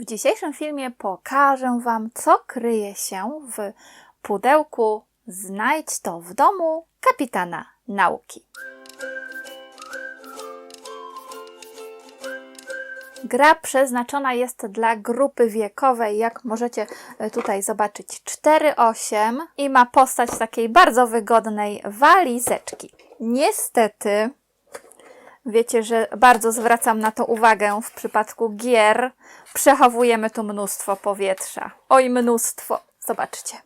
W dzisiejszym filmie pokażę Wam, co kryje się w pudełku Znajdź to w domu kapitana nauki. Gra przeznaczona jest dla grupy wiekowej, jak możecie e, tutaj zobaczyć, 4-8 i ma postać takiej bardzo wygodnej walizeczki. Niestety, wiecie, że bardzo zwracam na to uwagę w przypadku gier. Przechowujemy tu mnóstwo powietrza. Oj, mnóstwo. Zobaczcie.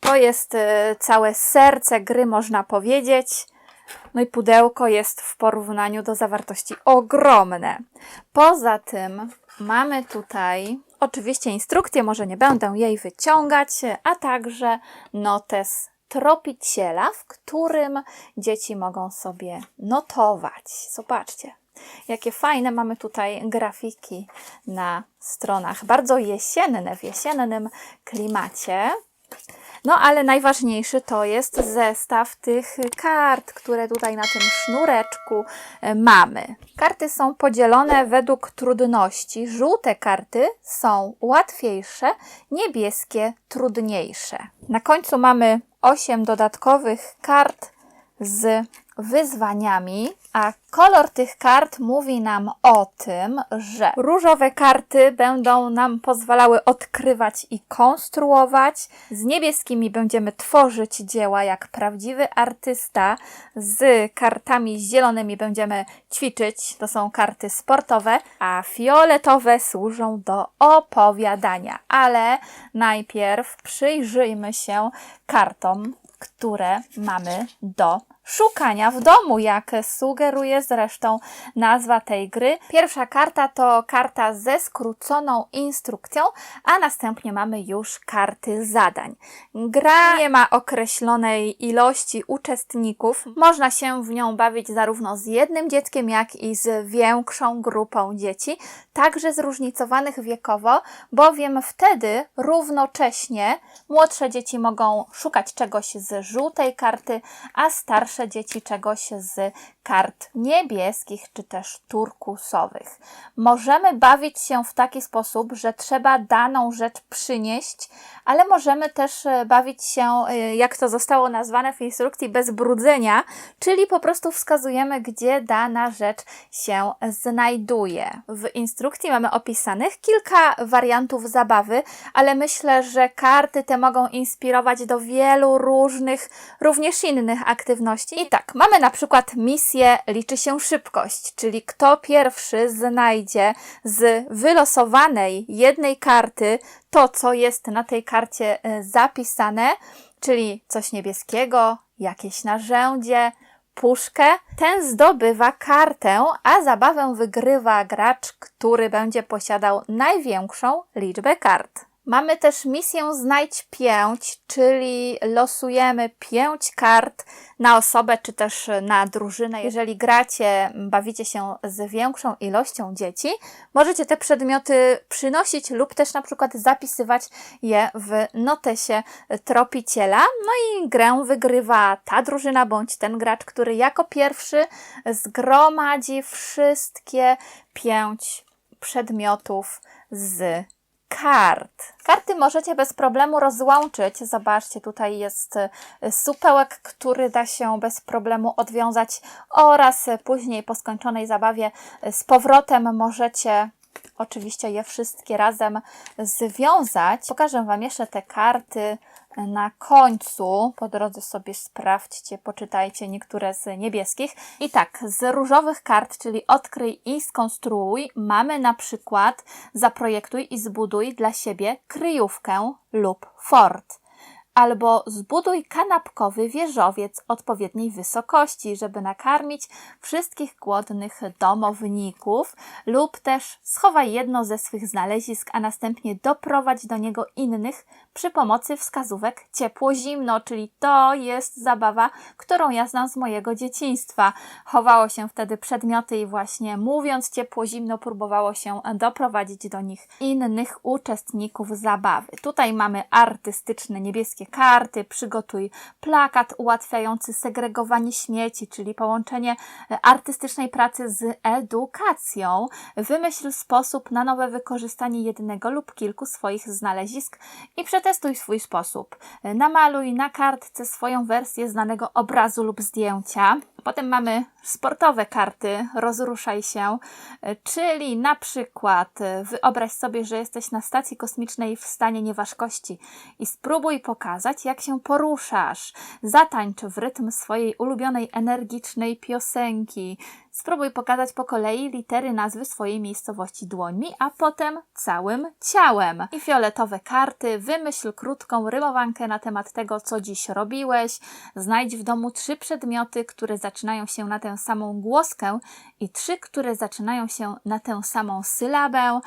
To jest e, całe serce gry, można powiedzieć. No i pudełko jest w porównaniu do zawartości ogromne. Poza tym mamy tutaj oczywiście instrukcję, może nie będę jej wyciągać, a także notes tropiciela, w którym dzieci mogą sobie notować. Zobaczcie, jakie fajne mamy tutaj grafiki na stronach. Bardzo jesienne, w jesiennym klimacie. No ale najważniejszy to jest zestaw tych kart, które tutaj na tym sznureczku e, mamy. Karty są podzielone według trudności. Żółte karty są łatwiejsze, niebieskie trudniejsze. Na końcu mamy 8 dodatkowych kart z wyzwaniami, a kolor tych kart mówi nam o tym, że różowe karty będą nam pozwalały odkrywać i konstruować, z niebieskimi będziemy tworzyć dzieła jak prawdziwy artysta, z kartami zielonymi będziemy ćwiczyć, to są karty sportowe, a fioletowe służą do opowiadania. Ale najpierw przyjrzyjmy się kartom, które mamy do szukania w domu, jak sugeruje zresztą nazwa tej gry. Pierwsza karta to karta ze skróconą instrukcją, a następnie mamy już karty zadań. Gra nie ma określonej ilości uczestników. Można się w nią bawić zarówno z jednym dzieckiem, jak i z większą grupą dzieci, także zróżnicowanych wiekowo, bowiem wtedy równocześnie młodsze dzieci mogą szukać czegoś z żółtej karty, a starsze dzieci czegoś z kart niebieskich czy też turkusowych. Możemy bawić się w taki sposób, że trzeba daną rzecz przynieść, ale możemy też e, bawić się, e, jak to zostało nazwane w instrukcji, bez brudzenia, czyli po prostu wskazujemy, gdzie dana rzecz się znajduje. W instrukcji mamy opisanych kilka wariantów zabawy, ale myślę, że karty te mogą inspirować do wielu różnych, również innych aktywności. I tak, mamy na przykład misję liczy się szybkość, czyli kto pierwszy znajdzie z wylosowanej jednej karty to, co jest na tej karcie e, zapisane, czyli coś niebieskiego, jakieś narzędzie, puszkę, ten zdobywa kartę, a zabawę wygrywa gracz, który będzie posiadał największą liczbę kart. Mamy też misję Znajdź pięć, czyli losujemy pięć kart na osobę czy też na drużynę. Jeżeli gracie, bawicie się z większą ilością dzieci, możecie te przedmioty przynosić lub też na przykład zapisywać je w notesie tropiciela. No i grę wygrywa ta drużyna bądź ten gracz, który jako pierwszy zgromadzi wszystkie pięć przedmiotów z kart. Karty możecie bez problemu rozłączyć. Zobaczcie, tutaj jest y, supełek, który da się bez problemu odwiązać oraz później po skończonej zabawie y, z powrotem możecie oczywiście je wszystkie razem związać. Pokażę Wam jeszcze te karty na końcu. Po drodze sobie sprawdźcie, poczytajcie niektóre z niebieskich. I tak, z różowych kart, czyli odkryj i skonstruuj, mamy na przykład zaprojektuj i zbuduj dla siebie kryjówkę lub fort albo zbuduj kanapkowy wieżowiec odpowiedniej wysokości, żeby nakarmić wszystkich głodnych domowników, lub też schowaj jedno ze swych znalezisk, a następnie doprowadź do niego innych przy pomocy wskazówek ciepło-zimno, czyli to jest zabawa, którą ja znam z mojego dzieciństwa. Chowało się wtedy przedmioty i właśnie mówiąc ciepło-zimno próbowało się doprowadzić do nich innych uczestników zabawy. Tutaj mamy artystyczny niebieski wszystkie karty, przygotuj plakat ułatwiający segregowanie śmieci, czyli połączenie artystycznej pracy z edukacją. Wymyśl sposób na nowe wykorzystanie jednego lub kilku swoich znalezisk i przetestuj swój sposób. Namaluj na kartce swoją wersję znanego obrazu lub zdjęcia. Potem mamy sportowe karty, rozruszaj się, e, czyli na przykład e, wyobraź sobie, że jesteś na stacji kosmicznej w stanie nieważkości i spróbuj pokazać, jak się poruszasz. Zatańcz w rytm swojej ulubionej, energicznej piosenki. Spróbuj pokazać po kolei litery nazwy swojej miejscowości dłońmi, a potem całym ciałem. I fioletowe karty, wymyśl krótką rymowankę na temat tego, co dziś robiłeś. Znajdź w domu trzy przedmioty, które zaczynają się na tę samą głoskę i trzy, które zaczynają się na tę samą sylabę.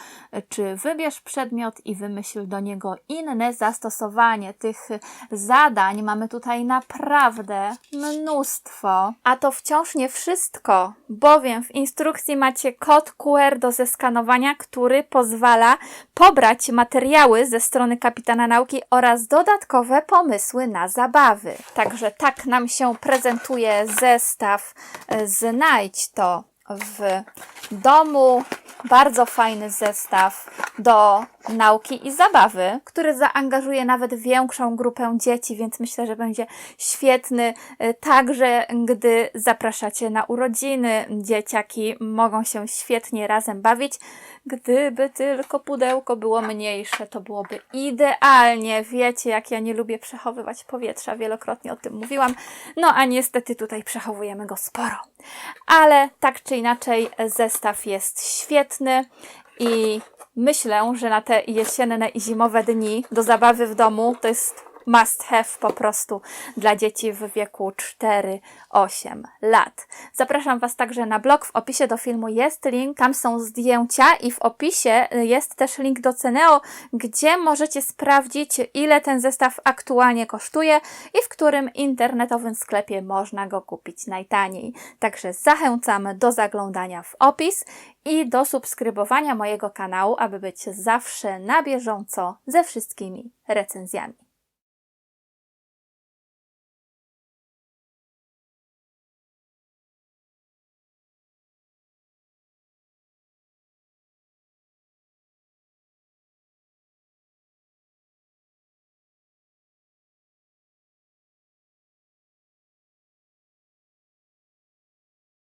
Czy wybierz przedmiot i wymyśl do niego inne zastosowanie. Tych zadań mamy tutaj naprawdę mnóstwo. A to wciąż nie wszystko, bowiem w instrukcji macie kod QR do zeskanowania, który pozwala pobrać materiały ze strony kapitana nauki oraz dodatkowe pomysły na zabawy. Także tak nam się prezentuje zestaw. E, Znajdź to w domu. Bardzo fajny zestaw do nauki i zabawy, który zaangażuje nawet większą grupę dzieci, więc myślę, że będzie świetny e, także, gdy zapraszacie na urodziny. Dzieciaki mogą się świetnie razem bawić. Gdyby tylko pudełko było mniejsze, to byłoby idealnie. Wiecie, jak ja nie lubię przechowywać powietrza, wielokrotnie o tym mówiłam. No a niestety tutaj przechowujemy go sporo. Ale tak czy inaczej, zestaw jest świetny i myślę, że na te jesienne i zimowe dni do zabawy w domu to jest must have po prostu dla dzieci w wieku 4-8 lat. Zapraszam Was także na blog. W opisie do filmu jest link, tam są zdjęcia i w opisie jest też link do Ceneo, gdzie możecie sprawdzić, ile ten zestaw aktualnie kosztuje i w którym internetowym sklepie można go kupić najtaniej. Także zachęcam do zaglądania w opis i do subskrybowania mojego kanału, aby być zawsze na bieżąco ze wszystkimi recenzjami.